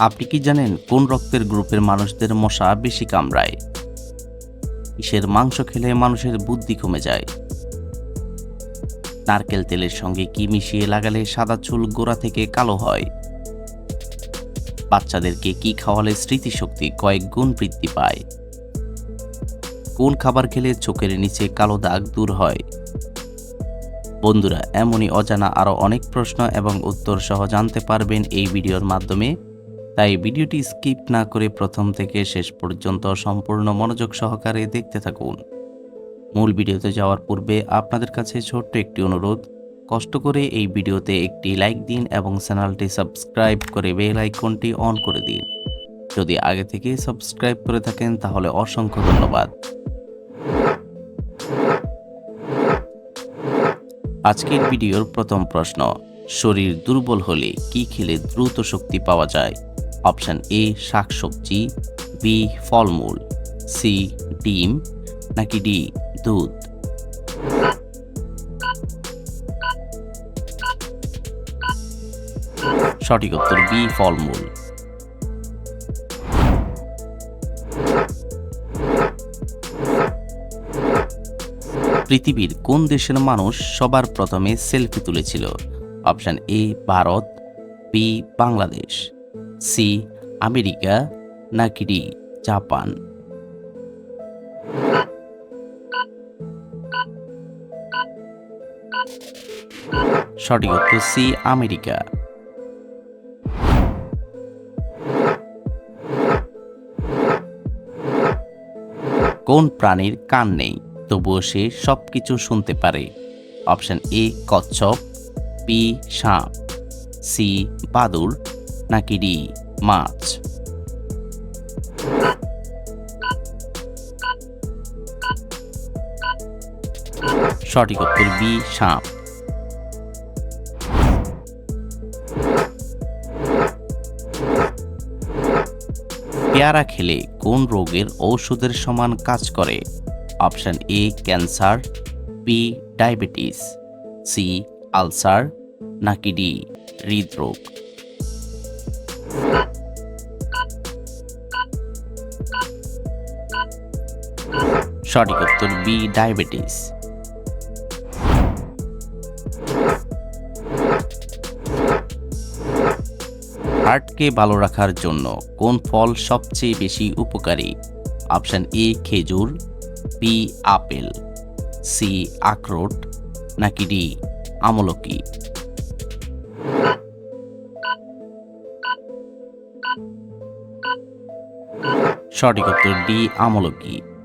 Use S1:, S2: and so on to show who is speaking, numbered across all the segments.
S1: আপনি কি জানেন কোন রক্তের গ্রুপের মানুষদের মশা বেশি কামড়ায়? কিসের মাংস খেলে মানুষের বুদ্ধি কমে যায়? নারকেল তেলের সঙ্গে কি মিশিয়ে লাগালে সাদা চুল গোড়া থেকে কালো হয়? বাচ্চাদেরকে কি খাওয়ালে স্মৃতিশক্তি কয়েক গুণ বৃদ্ধি পায়? কোন খাবার খেলে চোখের নিচে কালো দাগ দূর হয়? বন্ধুরা, এমনই অজানা আরও অনেক প্রশ্ন এবং উত্তর সহ জানতে পারবেন এই ভিডিওর মাধ্যমে। তাই ভিডিওটি স্কিপ না করে প্রথম থেকে শেষ পর্যন্ত সম্পূর্ণ মনোযোগ সহকারে দেখতে থাকুন। মূল ভিডিওতে যাওয়ার পূর্বে আপনাদের কাছে ছোট্ট একটি অনুরোধ, কষ্ট করে এই ভিডিওতে একটি লাইক দিন এবং চ্যানেলটি সাবস্ক্রাইব করে বেল আইকনটি অন করে দিন। যদি আগে থেকে সাবস্ক্রাইব করে থাকেন তাহলে অসংখ্য ধন্যবাদ। আজকের ভিডিওর প্রথম প্রশ্ন, শরীর দুর্বল হলে কি খেলে দ্রুত শক্তি পাওয়া যায়? অপশন এ, শাকসবজি, বি, ফলমূল, সি, ডিম, নাকি ডি, দুধ? সঠিক উত্তর বি, ফলমূল। পৃথিবীর কোন দেশের মানুষ সবার প্রথমে সেলফি তুলেছিল? Option A, Bharat, B, Bangladesh. C, America নাকি ডি জাপান। সঠিক উত্তর সি, আমেরিকা। কোন প্রাণীর কান নেই, তবুও সে সব কিছু শুনতে পারে? অপশন এ, কচ্ছপ, বি, সাপ, সি বাদুর নাকি ডি মাছ? সঠিক উত্তর বি, সাপ। পেয়ারা খেলে কোন রোগের ঔষধের সমান কাজ করে? Option A, cancer, B, diabetes, C, ulcer, নাকি ডি, হৃদরোগ? সঠিক উত্তর বি, ডায়াবেটিস। হার্টকে ভালো রাখার জন্য কোন ফল সবচেয়ে বেশি উপকারী? অপশন এ, খেজুর, বি, আপেল, সি, আখরোট, নাকি ডি, আমলকি? সঠিক উত্তর ডি, আমলকি।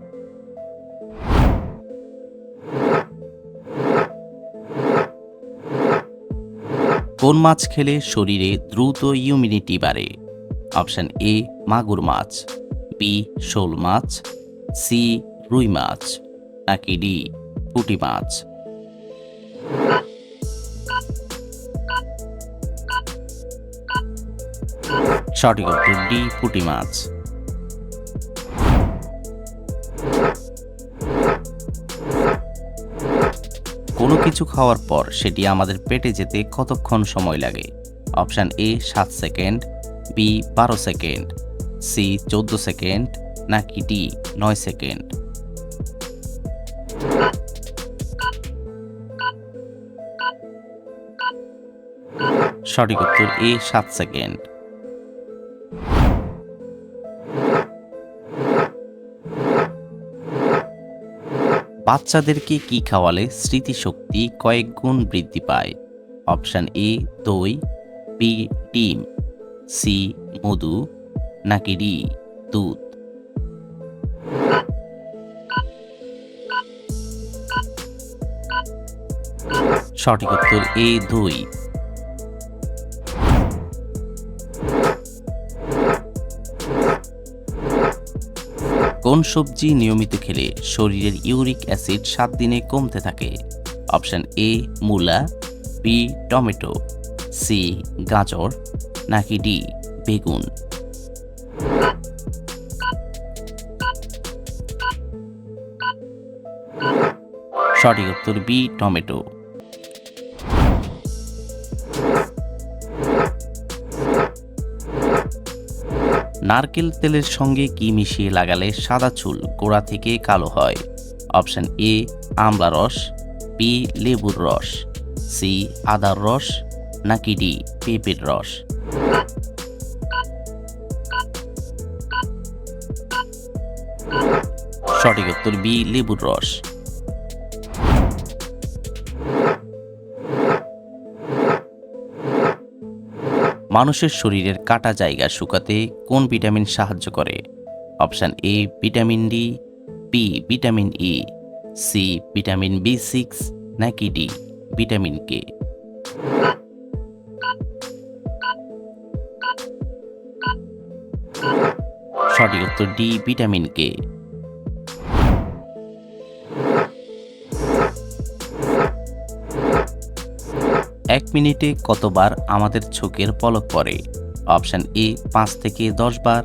S1: কোন মাছ খেলে শরীরে দ্রুত ইমিউনিটি বাড়ে? অপশান এ মাগুর মাছ বি শোল মাছ সি রুই মাছ, নাকি ডি পুটি মাছ? সঠিক উত্তর ডি পুটি মাছ। কোনো কিছু খাওয়ার পর সেটি আমাদের পেটে যেতে কতক্ষণ সময় লাগে? অপশান এ সাত সেকেন্ড বি বারো সেকেন্ড সি চোদ্দ সেকেন্ড, নাকি ডি নয় সেকেন্ড? সঠিক উত্তর এ সাত সেকেন্ড। বাচ্চাদেরকে কি খাওয়ালে স্মৃতিশক্তি কয়েক গুণ বৃদ্ধি পায়? অপশান এ, দই, বি, ডিম, সি, মধু, নাকি ডি, দুধ? সঠিক উত্তর এ, দই। কোন সবজি নিয়মিত খেলে শরীরের ইউরিক অ্যাসিড সাত দিনে কমতে থাকে। অপশান এ, মূলা, বি, টমেটো, সি, গাজর, নাকি ডি, বেগুন। সঠিক উত্তর বি, টমেটো। নারকেল তেলের সঙ্গে কি মিশিয়ে লাগালে সাদা চুল গোড়া থেকে কালো হয়? অপশন এ, আমলা রস বি লেবুর রস সি আদার রস, নাকি ডি পেঁপের রস? সঠিক উত্তর বি লেবুর রস। মানুষের শরীরের কাটা জায়গা শুকাতে কোন ভিটামিন সাহায্য করে? Option A, vitamin D B vitamin E, C, vitamin B six, নাকি ডি, ভিটামিন কে। সঠিক উত্তর ডি, ভিটামিন কে। এক মিনিটে কতবার আমাদের চোখের পলক পড়ে? অপশান এ, পাঁচ থেকে দশ বার,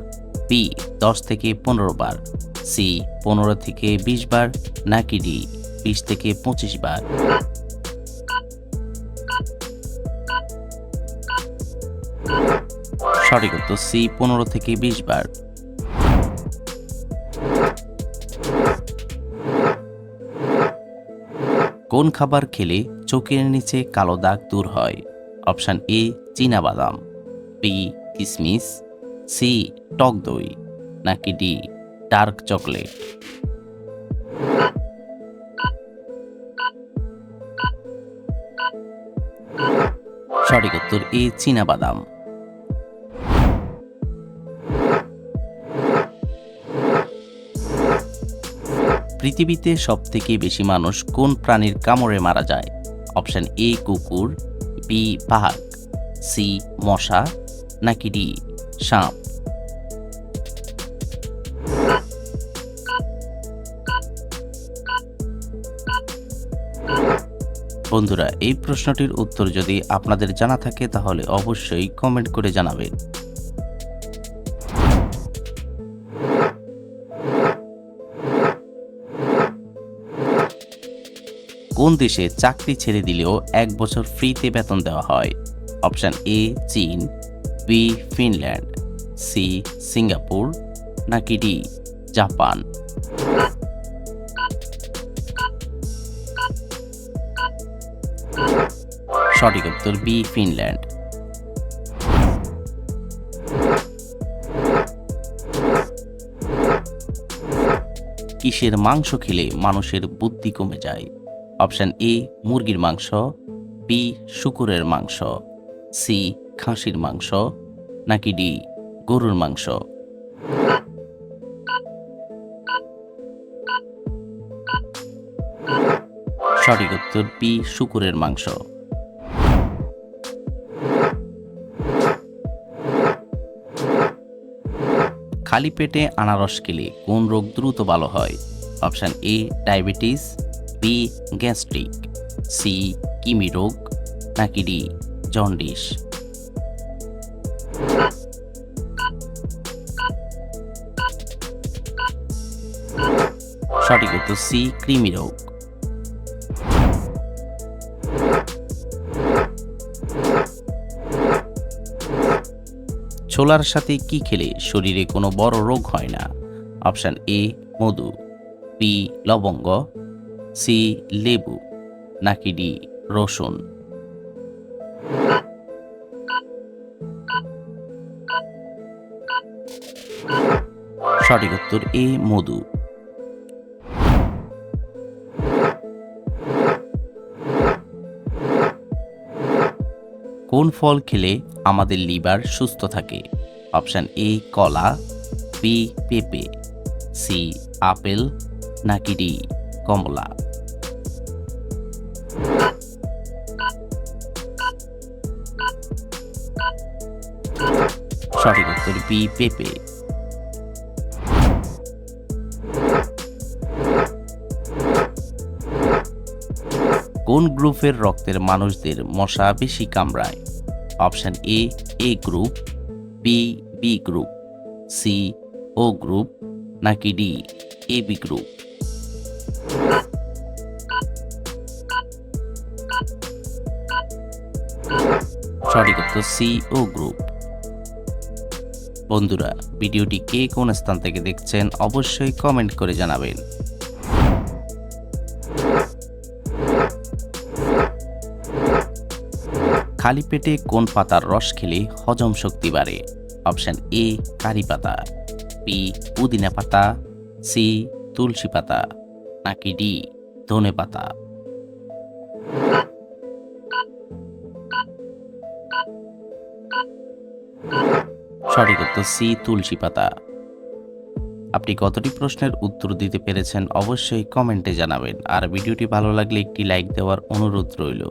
S1: বি, দশ থেকে পনেরো বার, সি, পনেরো থেকে বিশ বার, নাকি ডি, বিশ থেকে পঁচিশ বার। সঠিক উত্তর সি, পনেরো থেকে বিশ বার। কোন খাবার খেলে চোখের নিচে কালো দাগ দূর হয়। অপশান এ বাদাম বি কিসমিস। সি টক দই। নাকি ডি ডার্ক চকলেট। সঠিক উত্তর এ বাদাম পৃথিবীতে সবথেকে বেশি মানুষ কোন প্রাণীর কামড়ে মারা যায়? অপশান এ, কুকুর, বি, বাঘ, সি, মশা, নাকি ডি, সাপ। বন্ধুরা, এই প্রশ্নটির উত্তর যদি আপনাদের জানা থাকে, তাহলে অবশ্যই কমেন্ট করে জানাবেন। কোন দেশে চাকরি ছেড়ে দিলেও এক বছর ফ্রিতে বেতন দেওয়া হয়? অপশান এ, চীন, বি, ফিনল্যান্ড, সি, সিঙ্গাপুর, নাকি ডি, জাপান? সঠিক উত্তর বি, ফিনল্যান্ড। কিসের মাংস খেলে মানুষের বুদ্ধি কমে যায়? অপশান এ, মুরগির মাংস, বি, শুকুরের মাংস, সি, খাসির মাংস, নাকি ডি, গরুর মাংস। সঠিক উত্তর বি, শুকুরের মাংস। খালি পেটে আনারস খেলে কোন রোগ দ্রুত ভালো হয়? Option A, diabetes B gastric, C কিমি রোগ, নাকি ডি জন্ডিস? সঠিক উত্তর সি কৃমি রোগ। ছোলার সাথে কি খেলে শরীরে কোনো বড় রোগ হয় না? অপশান এ, মধু। বি, লবঙ্গ। সি লেবু, নাকি ডি রসুন? সঠিক উত্তর এ, মধু। কোন ফল খেলে আমাদের লিভার সুস্থ থাকে? অপশান এ, কলা, বি, পেঁপে, সি, আপেল, নাকি ডি, কমলা? সঠিক উত্তর বি পেঁপে কোন গ্রুপের রক্তের মানুষদের মশা বেশি কামড়ায়? Option A A group B B group C O group নাকি ডি এ বি গ্রুপ সঠিক উত্তর সি ও গ্রুপ বন্ধুরা, ভিডিওটি কে কোন স্থান থেকে দেখছেন অবশ্যই কমেন্ট করে জানাবেন। খালি পেটে কোন পাতার রস খেলে হজম শক্তি বাড়ে? অপশন এ, কারি পাতা বি পুদিনা পাতা সি তুলসী পাতা, নাকি ডি ধনে পাতা? সঠিক উত্তর সি তুলসী পাতা। আপনি কতটি প্রশ্নের উত্তর দিতে পেরেছেন অবশ্যই কমেন্টে জানাবেন। আর ভিডিওটি ভালো লাগলে একটি লাইক দেওয়ার অনুরোধ রইল।